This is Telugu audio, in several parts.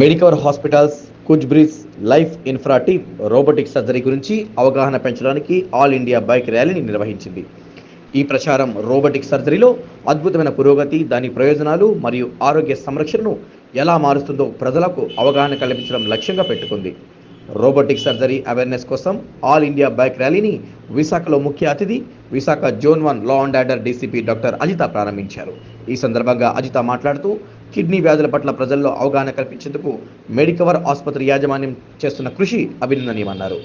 మెడికవర్ హాస్పిటల్స్ కుచ్ Bridge Life Infra team robotic surgery గురించి అవగాహన పెంచడానికి ఆల్ ఇండియా బైక్ ర్యాలీని నిర్వహించింది. ఈ ప్రచారం రోబోటిక్ సర్జరీలో అద్భుతమైన పురోగతి దాని ప్రయోజనాలు మరియు ఆరోగ్య సంరక్షణను ఎలా మారుస్తుందో ప్రజలకు అవగాహన కల్పించడం లక్ష్యంగా పెట్టుకుంది. రోబోటిక్ సర్జరీ అవేర్నెస్ కోసం ఆల్ ఇండియా బైక్ ర్యాలీని విశాఖలో ముఖ్య అతిథి Visakha zone one law and order DCP doctor Ajitha ప్రారంభించారు. ఈ సందర్భంగా అజిత మాట్లాడుతూ కిడ్నీ వ్యాధుల పట్ల ప్రజల్లో అవగాహన కల్పించేందుకు మెడికవర్ ఆసుపత్రి యాజమాన్యం చేస్తున్న కృషి అభినందనీయమన్నారు.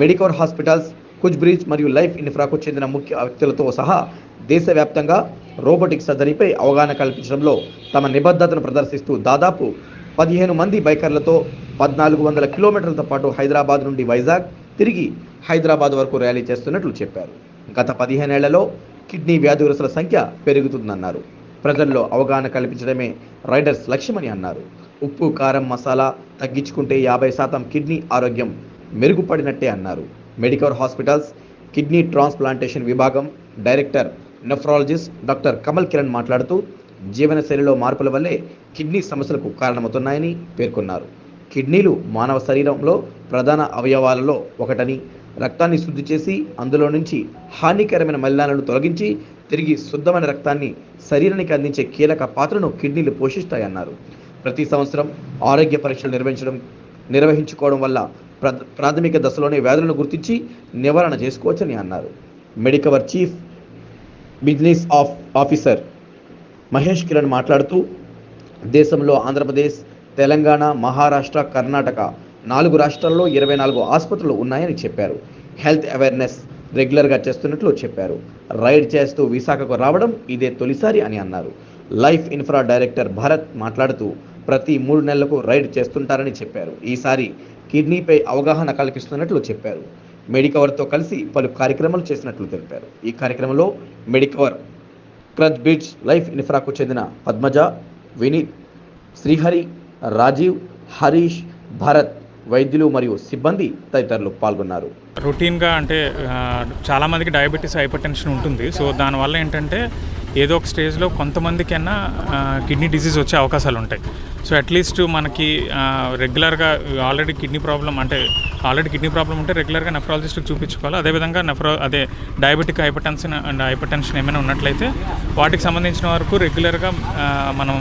మెడికవర్ హాస్పిటల్స్ కుచ్ బ్రిడ్జ్ మరియు లైఫ్ ఇన్ఫ్రాకు చెందిన ముఖ్య వ్యక్తులతో సహా దేశవ్యాప్తంగా రోబోటిక్ సర్జరీపై అవగాహన కల్పించడంలో తమ నిబద్ధతను ప్రదర్శిస్తూ దాదాపు పదిహేను మంది బైకర్లతో పద్నాలుగు వందల కిలోమీటర్లతో పాటు హైదరాబాద్ నుండి వైజాగ్ తిరిగి హైదరాబాద్ వరకు ర్యాలీ చేస్తున్నట్లు చెప్పారు. గత పదిహేనేళ్ళలో కిడ్నీ వ్యాధిగ్రస్తుల సంఖ్య పెరుగుతుందన్నారు. ప్రజల్లో అవగాహన కల్పించడమే రైడర్స్ లక్ష్యమని అన్నారు. ఉప్పు కారం మసాలా తగ్గించుకుంటే యాభై శాతం కిడ్నీ ఆరోగ్యం మెరుగుపడినట్టే అన్నారు. మెడికవర్ హాస్పిటల్స్ కిడ్నీ ట్రాన్స్ప్లాంటేషన్ విభాగం director nephrologist doctor Kamal Kiran మాట్లాడుతూ జీవనశైలిలో మార్పుల వల్లే కిడ్నీ సమస్యలకు కారణమవుతున్నాయని పేర్కొన్నారు. కిడ్నీలు మానవ శరీరంలో ప్రధాన అవయవాలలో ఒకటని రక్తాన్ని శుద్ధి చేసి అందులో నుంచి హానికరమైన మలినాలను తొలగించి తిరిగి శుద్ధమైన రక్తాన్ని శరీరానికి అందించే కీలక పాత్రను కిడ్నీలు పోషిస్తాయన్నారు. ప్రతి సంవత్సరం ఆరోగ్య పరీక్షలు నిర్వహించడం నిర్వహించుకోవడం వల్ల ప్రాథమిక దశలోనే వ్యాధులను గుర్తించి నివారణ చేసుకోవచ్చని అన్నారు. Medicover chief business of officer Mahesh Kiran మాట్లాడుతూ దేశంలో ఆంధ్రప్రదేశ్ తెలంగాణ మహారాష్ట్ర కర్ణాటక నాలుగు రాష్ట్రాల్లో ఇరవై నాలుగు ఆసుపత్రులు ఉన్నాయని చెప్పారు. హెల్త్ అవేర్నెస్ రెగ్యులర్గా చేస్తున్నట్లు చెప్పారు. రైడ్ చేస్తూ విశాఖకు రావడం ఇదే తొలిసారి అని అన్నారు. లైఫ్ ఇన్ఫ్రా డైరెక్టర్ భరత్ మాట్లాడుతూ ప్రతి మూడు నెలలకు రైడ్ చేస్తుంటారని చెప్పారు. ఈసారి కిడ్నీపై అవగాహన కల్పిస్తున్నట్లు చెప్పారు. మెడికవర్తో కలిసి పలు కార్యక్రమాలు చేసినట్లు తెలిపారు. ఈ కార్యక్రమంలో మెడికవర్ క్రచ్ బ్రిడ్జ్ లైఫ్ ఇన్ఫ్రాకు చెందిన పద్మజ వినీత్ శ్రీహరి రాజీవ్ హరీష్ భరత్ వైద్యులు మరియు సిబ్బంది తదితరులు పాల్గొన్నారు. రొటీన్గా అంటే చాలామందికి డయాబెటీస్ హైపర్ టెన్షన్ ఉంటుంది. సో దానివల్ల ఏంటంటే ఏదో ఒక స్టేజ్లో కొంతమందికైనా కిడ్నీ డిసీజ్ వచ్చే అవకాశాలు ఉంటాయి. సో అట్లీస్ట్ మనకి రెగ్యులర్గా ఆల్రెడీ కిడ్నీ ప్రాబ్లం అంటే ఆల్రెడీ కిడ్నీ ప్రాబ్లం ఉంటే రెగ్యులర్గా నెఫ్రాలజిస్ట్కి చూపించుకోవాలి. అదేవిధంగా నెఫ్రో అదే diabetic hypertension and hypertension ఏమైనా ఉన్నట్లయితే వాటికి సంబంధించిన వరకు రెగ్యులర్గా మనం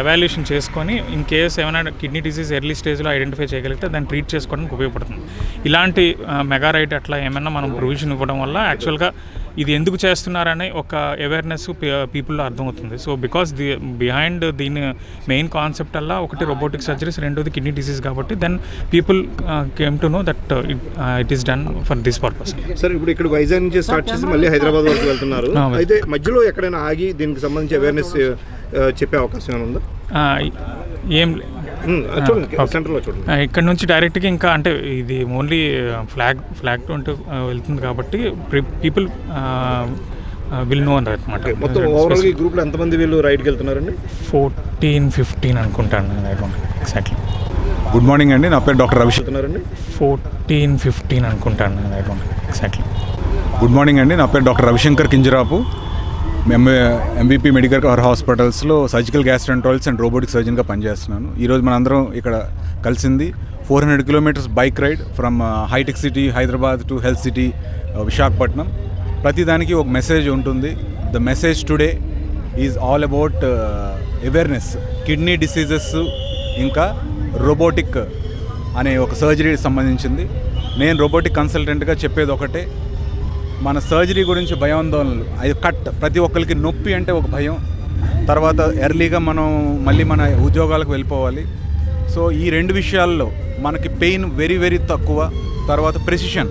ఎవాల్యుయేషన్ చేసుకొని ఇన్ కేస్ ఏమైనా కిడ్నీ డిసీజ్ ఎర్లీ స్టేజ్లో ఐడెంటిఫై చేయగలిగితే దాన్ని ట్రీట్ చేసుకోవడానికి ఉపయోగపడుతుంది. ఇలాంటి మెగా రైట్ అట్లా ఏమైనా మనం ప్రొవిజన్ ఇవ్వడం వల్ల యాక్చువల్గా ఇది ఎందుకు చేస్తున్నారనే ఒక అవేర్నెస్ పీపుల్లో అర్థమవుతుంది. సో బికాస్ ది బిహైండ్ దీని మెయిన్ కాన్సెప్ట్ అలా ఒకటి రోబోటిక్ సర్జరీస్ రెండోది కిడ్నీ డిసీజ్ కాబట్టి then people came to know that it is done for this purpose sir ఇప్పుడు ఇక్కడ వైజాగ్ నుంచి స్టార్ట్ చేసి మళ్ళీ హైదరాబాద్ వరకు వెళ్తున్నారు. అయితే మధ్యలో ఎక్కడైనా ఆగి దీనికి సంబంధించి అవేర్నెస్ చెప్పే అవకాశం ఏమైనా ఉందా? ఏం ఇక్కడ నుంచి డైరెక్ట్గా ఇంకా అంటే ఇది ఓన్లీ ఫ్లాగ్ ఫ్లాగ్ అంటూ ఆ, వెళ్తుంది కాబట్టి పీపుల్ విల్ నో అనమాట ఓకే, మొత్తం ఓవరాల్ ఈ గ్రూప్లో ఎంతమంది వీళ్ళు రైడ్కి వెళ్తున్నారండి? ఫోర్టీన్ ఫిఫ్టీన్ అనుకుంటాను ఎగ్జాక్ట్లీ గుడ్ మార్నింగ్ అండి నా పేరు డాక్టర్ వెళ్తున్నారండి? ఫోర్టీన్ ఫిఫ్టీన్ అనుకుంటాను ఎగ్జాక్ట్లీ గుడ్ మార్నింగ్ అండి నా పేరు doctor Ravishankar Kinjarapu. M MBP medical cover హాస్పిటల్స్లో సర్జికల్ గ్యాస్ట్రెంట్రాలజిస్ట్ అండ్ రోబోటిక్ సర్జన్గా పనిచేస్తున్నాను. ఈరోజు మనందరం ఇక్కడ కలిసింది four hundred kilometres bike ride from hitech city Hyderabad to health city Visakhapatnam ప్రతిదానికి ఒక మెసేజ్ ఉంటుంది. The message today is all about awareness kidney diseases ఇంకా రోబోటిక్ అనే ఒక సర్జరీకి సంబంధించింది. నేను రోబోటిక్ కన్సల్టెంట్గా చెప్పేది ఒకటే. మన సర్జరీ గురించి భయాందోళనలు అది కట్. ప్రతి ఒక్కరికి నొప్పి అంటే ఒక భయం. తర్వాత ఎర్లీగా మనం మళ్ళీ మన ఉద్యోగాలకు వెళ్ళిపోవాలి. సో ఈ రెండు విషయాల్లో మనకి పెయిన్ వెరీ వెరీ తక్కువ. తర్వాత ప్రెసిషన్.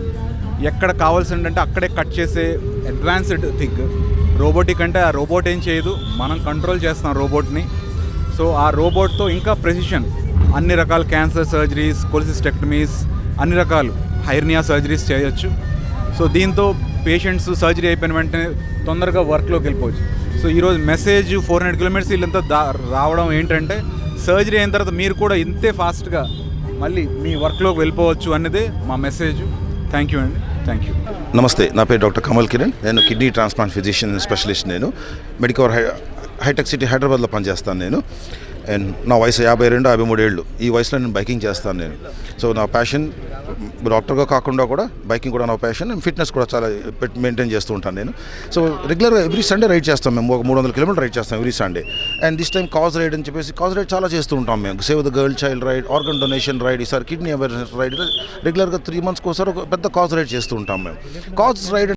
ఎక్కడ కావాల్సిందంటే అక్కడే కట్ చేసే అడ్వాన్స్డ్ థింగ్. రోబోటిక్ అంటే ఆ రోబోట్ ఏం చేయదు. మనం కంట్రోల్ చేస్తాం రోబోట్ని. సో ఆ రోబోట్తో ఇంకా ప్రెసిషన్. అన్ని రకాల క్యాన్సర్ సర్జరీస్ కొలిసిస్టెక్టమీస్ అన్ని రకాలు. హైర్నియా సర్జరీస్ చేయొచ్చు. సో దీంతో పేషెంట్స్ సర్జరీ అయిపోయిన వెంటనే తొందరగా వర్క్లోకి వెళ్ళిపోవచ్చు. సో ఈరోజు మెసేజ్ ఫోర్ హండ్రెడ్ కిలోమీటర్స్ వీళ్ళంతా దా రావడం ఏంటంటే సర్జరీ అయిన తర్వాత మీరు కూడా ఇంతే ఫాస్ట్గా మళ్ళీ మీ వర్క్లోకి వెళ్ళిపోవచ్చు అన్నదే మా మెసేజ్. థ్యాంక్ యూ అండి. Thank you. నమస్తే నా పేరు డాక్టర్ కమల్ కిరణ్. నేను కిడ్నీ ట్రాన్స్ప్లాంట్ ఫిజిషియన్ స్పెషలిస్ట్ నేను. మెడికవర్ హై హైటెక్ సిటీ హైదరాబాద్లో పనిచేస్తాను నేను. అండ్ నా వయసు యాభై రెండు యాభై మూడు ఏళ్ళు. ఈ వయసులో నేను బైకింగ్ చేస్తాను నేను. సో నా ప్యాషన్ డాక్టర్గా కాకుండా కూడా బైకింగ్ కూడా నా ప్యాషన్ అండ్ ఫిట్నెస్ కూడా చాలా మెయింటైన్ చేస్తూ ఉంటాను నేను. సో రెగ్యులర్గా ఎవ్రీ సండే రైడ్ చేస్తాం మేము. ఒక మూడు వందల కిలోమీటర్ రైడ్ చేస్తాం every Sunday and this time cause ride అని చెప్పేసి కాజ్ రైడ్ చాలా చేస్తూ ఉంటాం మేము. Save the girl child ride organ donation ride ఈసారి కిడ్నీ అవేర్నెస్ రైడ్ రెగ్యులర్గా త్రీ మంత్స్కి ఒకసారి ఒక పెద్ద కాజ్ రైడ్ చేస్తూ ఉంటాం మేము. Cause ride